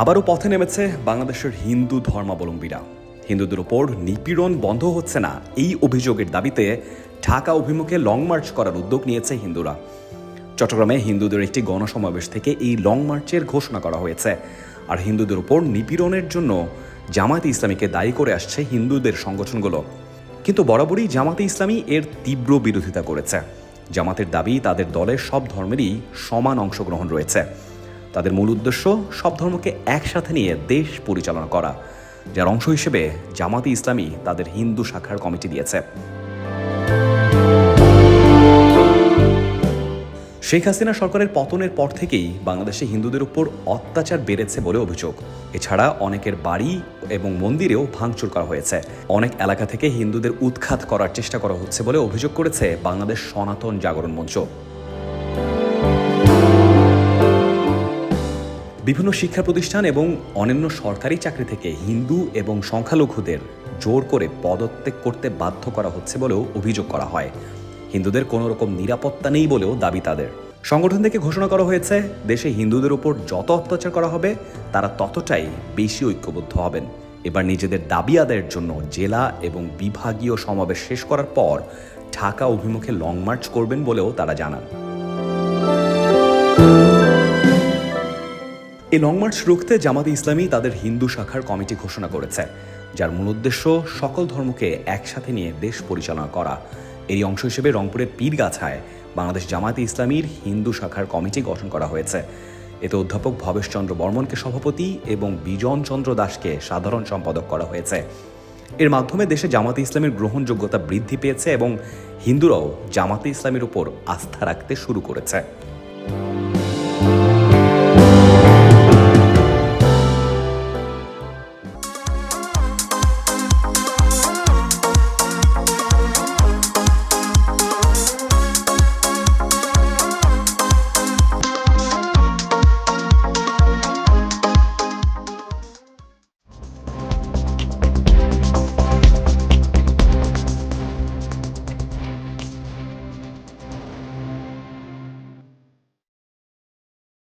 আবারও পথে নেমেছে বাংলাদেশের হিন্দু ধর্মাবলম্বীরা। হিন্দুদের ওপর নিপীড়ন বন্ধ হচ্ছে না, এই অভিযোগের দাবিতে ঢাকা অভিমুখে লং মার্চ করার উদ্যোগ নিয়েছে হিন্দুরা। চট্টগ্রামে হিন্দুদের একটি গণসমাবেশ থেকে এই লং মার্চের ঘোষণা করা হয়েছে। আর হিন্দুদের ওপর নিপীড়নের জন্য জামায়াতে ইসলামীকে দায়ী করে আসছে হিন্দুদের সংগঠনগুলো। কিন্তু বরাবরই জামাতে ইসলামী এর তীব্র বিরোধিতা করেছে। জামাতের দাবি, তাদের দলের সব ধর্মেরই সমান অংশগ্রহণ রয়েছে। তাদের মূল উদ্দেশ্য সব ধর্মকে একসাথে নিয়ে দেশ পরিচালনা করা, যার অংশ হিসেবে জামাতে ইসলামী তাদের হিন্দু শাখার কমিটি দিয়েছে। শেখ হাসিনা সরকারের পতনের পর থেকেই বাংলাদেশে হিন্দুদের উপর অত্যাচার বেড়েছে বলে অভিযোগ। এছাড়া অনেকের বাড়ি এবং মন্দিরেও ভাঙচুর করা হয়েছে। অনেক এলাকা থেকে হিন্দুদের উৎখাত করার চেষ্টা করা হচ্ছে বলে অভিযোগ করেছে বাংলাদেশ সনাতন জাগরণ মঞ্চ। বিভিন্ন শিক্ষা প্রতিষ্ঠান এবং অন্যান্য সরকারি চাকরি থেকে হিন্দু এবং সংখ্যালঘুদের জোর করে পদত্যাগ করতে বাধ্য করা হচ্ছে বলেও অভিযোগ করা হয়। হিন্দুদের কোনো রকম নিরাপত্তা নেই বলেও দাবি তাদের। সংগঠন থেকে ঘোষণা করা হয়েছে, দেশে হিন্দুদের উপর যত অত্যাচার করা হবে, তারা ততটাই বেশি ঐক্যবদ্ধ হবেন। এবার নিজেদের দাবি আদায়ের জন্য জেলা এবং বিভাগীয় সমাবেশ শেষ করার পর ঢাকা অভিমুখে লং মার্চ করবেন বলেও তারা জানান। এই লং মার্চ রুখতে জামাতে ইসলামী তাদের হিন্দু শাখার কমিটি ঘোষণা করেছে, যার মূল উদ্দেশ্য সকল ধর্মকে একসাথে নিয়ে দেশ পরিচালনা করা। এরই অংশ হিসেবে রংপুরের পীরগাছায় বাংলাদেশ জামাতে ইসলামীর হিন্দু শাখার কমিটি গঠন করা হয়েছে। এতে অধ্যাপক ভবেশচন্দ্র বর্মনকে সভাপতি এবং বিজন চন্দ্র দাসকে সাধারণ সম্পাদক করা হয়েছে। এর মাধ্যমে দেশে জামাতে ইসলামের গ্রহণযোগ্যতা বৃদ্ধি পেয়েছে এবং হিন্দুরাও জামাতে ইসলামের উপর আস্থা রাখতে শুরু করেছে।